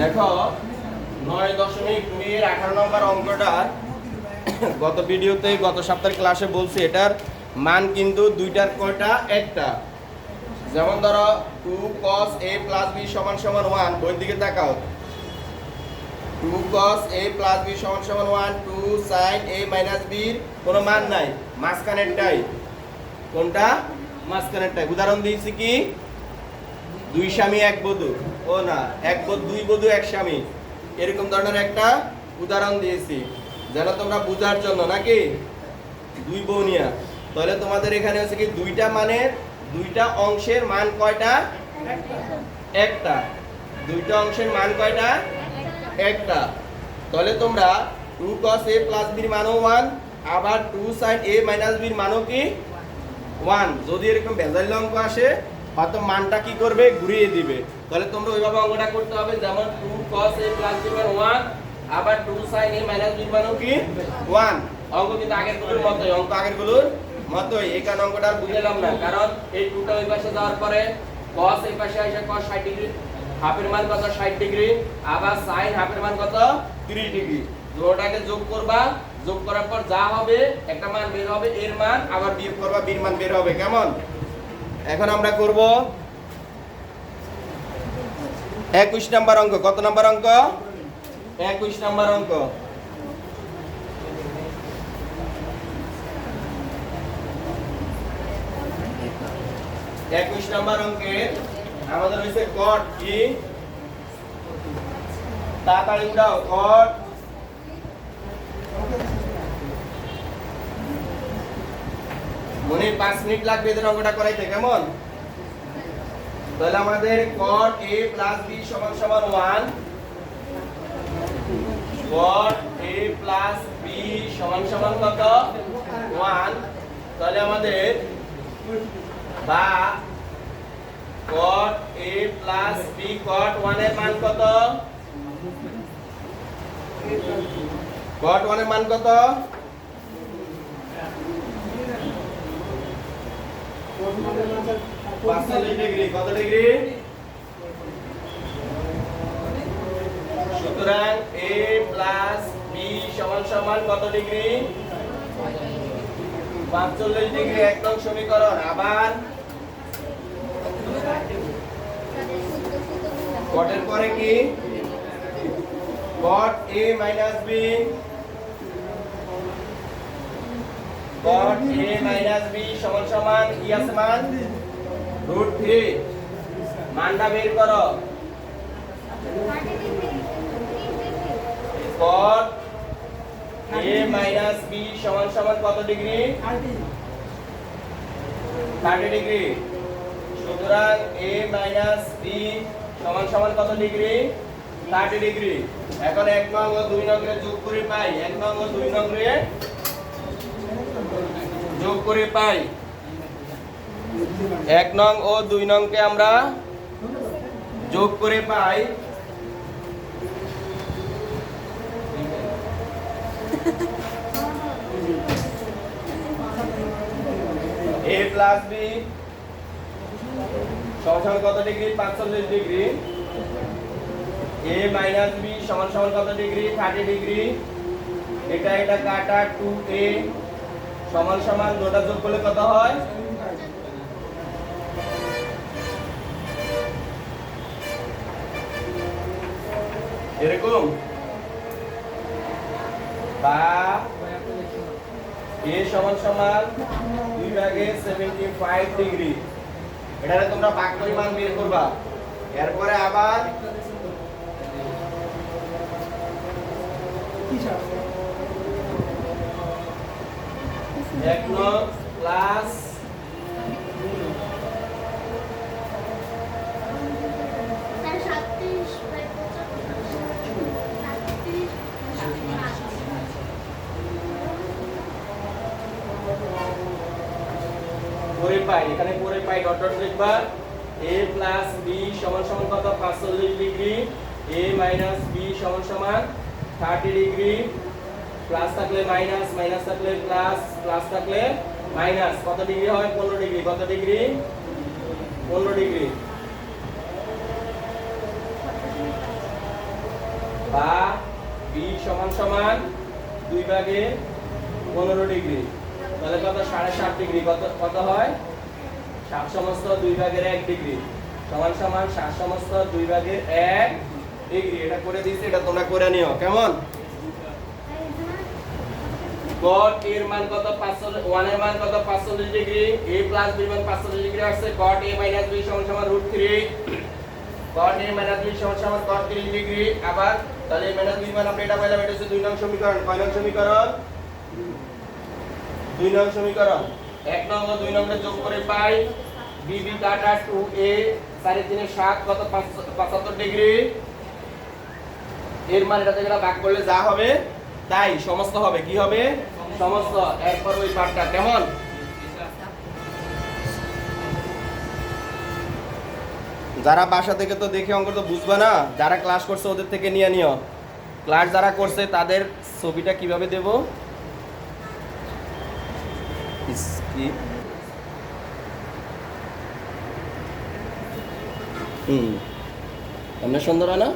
দেখো, নয় দশমিক দুইয়ের আঠারো নম্বর অঙ্কটা গত ভিডিওতে, গত সপ্তাহের ক্লাসে বলছি, এটার মান কিন্তু দুইটার কয়টা? একটা। যেমন ধরো two cos A plus B সমান সমান ওয়ান বইয়ের দিকে তাকাও। Two cos A plus B সমান সমান one two sine A minus বির কোনো মান নাই। মাঝখানেরটাই। কোনটা? মাঝখানেরটাই। উদাহরণ দিয়েছি কি? দুই স্বামী এক বধূ। ও না, এক দুই বধূ, এক স্বামী। এরকম ধরনের একটা উদাহরণ দিয়েছি, যেন তোমরা বোঝার জন্য, নাকি? দুই বউ নিয়া। তাহলে তোমাদের এখানে হচ্ছে কি, দুইটা মানের, দুইটা অংশের মান কয়টা? একটা। দুইটা অংশের মান কয়টা? একটা। তাহলে তোমরা টু কস এ প্লাস বির মানও ওয়ান আবার টু সাইন এ মাইনাস বির মানও কি? ওয়ান যদি এরকম ভেজাল অঙ্ক আসে হয়তো মানটা কি করবে? ঘুরিয়ে দিবে। তাহলে তোমরা ওইভাবে অঙ্কটা করতে হবে, যেমন two cos A plus B one আবার two sine A minus B মানও কি? ওয়ান অঙ্ক কিন্তু আগেরগুলোর মতোই, অঙ্ক আগেরগুলোর মতোই। কারণে অঙ্কটা আর বুঝলাম না, কারণ এই টুটা ওই পাশে যাওয়ার পরে কস এই পাশে আসে কস ষাট ডিগ্রি, হাফের মান কত? ষাট ডিগ্রি, আবার সাইন হাফের মান কত? তিরিশ ডিগ্রি। দুটোটাকে যোগ করবা, যোগ করার পর যা হবে, একটা মান বের হবে, এর মান, আবার বিয়োগ করবা বির মান বের হবে। কেমন? এখন আমরা করব একুশ নাম্বার অঙ্ক। কত নাম্বার অঙ্ক? একুশ নাম্বার অঙ্ক। একুশ নাম্বার অঙ্কের আমাদের হয়েছে কট কি? তাড়াতাড়ি উঠাও, কট। মনে হয় পাঁচ মিনিট লাগবে এদের অঙ্কটা করাইতে, কেমন? তাহলে আমাদের cot a প্লাস b সমান সমান 1 cot a প্লাস b সমান সমান কত? 1 তাহলে আমাদের বা cot a plus b cot 1 এর মান কত? cot 1 এর মান কত? পাঁচচল্লিশ ডিগ্রি সুতরাং এ সমান সমান কত ডিগ্রি? পাঁচচল্লিশ ডিগ্রি একদম সমীকরণ, আবার কটের পরে কি? Cot A minus B cot A minus B সমান সমান কি আছে মান। রুট থ্রি মানটা বের করো। কট এ মাইনাস বি সমান সমান কত ডিগ্রি? Thirty degree. সুতরাং এ মাইনাস বি সমান সমান কত ডিগ্রি? Thirty degree. এখন এক নং ও দুই নংরে যোগ করে পাই। এক নং ও দুই যোগ করে পাই। এক নং ও দুই নংকে আমরা যোগ করে পাই। এ প্লাস বি সমান কত ডিগ্রি? পাঁচচল্লিশ ডিগ্রি। এ মাইনাস বি সমান সমান কত ডিগ্রি? Thirty degree. এটা এটা কাটা টু এ। সমান সমান দুটা যোগ করলে কত হয়? এরকম? বা এ সমান সমান দুই ভাগে সেভেন্টি ফাইভ ডিগ্রি এটারে তোমরা ভাগ পরিমাণ বের করবা। এরপরে আবার এক নং প্লাস পরে পাই এখানে পরে পাই ডট ডট লিখবা a প্লাস b সমান সমান কত? 45 ডিগ্রি। A মাইনাস b সমান সমান 30 ডিগ্রি। প্লাস থাকলে মাইনাস মাইনাস থাকলে প্লাস প্লাস থাকলে মাইনাস কত ডিগ্রি হয়? 15 ডিগ্রি কত ডিগ্রি 15 ডিগ্রি বা বি সমান সমান দুই ভাগে পনেরো ডিগ্রি তাহলে কত? সাড়ে সাত ডিগ্রি কত কত হয়? সাত সমস্ত দুই ভাগের এক ডিগ্রি সমান সমান সাত সমস্ত দুই ভাগের এক ডিগ্রি এটা করে দিয়েছি, এটা তোমরা করে নিও। কেমন? Cot এর মান কত? 500 1 এর মান কত? 45 ডিগ্রি। a প্লাস b মান 45 ডিগ্রি আসছে। cot a মাইনাস b সমান সমান √3 cot a মাইনাস b সমান সমান cot 3 ডিগ্রি। আবার তাহলে মাইনাস b মান আমরা এটা পাইলাম, এটা হচ্ছে দুই নং সমীকরণ। কয় নং সমীকরণ? দুই নং সমীকরণ। এক নং ও দুই নং যোগ করে পাই। B b কাটা 2a সাড়ে তিনে 7 কত? 75 ডিগ্রি। এর মান এটা থেকে ভাগ করলে যা হবে, তাই সমস্ত হবে। কি হবে? সমস্ত, এরপর ওই কেমন? যারা বাসা থেকে তো দেখে অঙ্ক তো বুঝবে না, যারা ক্লাস করছে ওদের থেকে নিয়ে নিও। ক্লাস যারা করছে তাদের ছবিটা কীভাবে দেব? হুম। এমনি সুন্দর হয় না?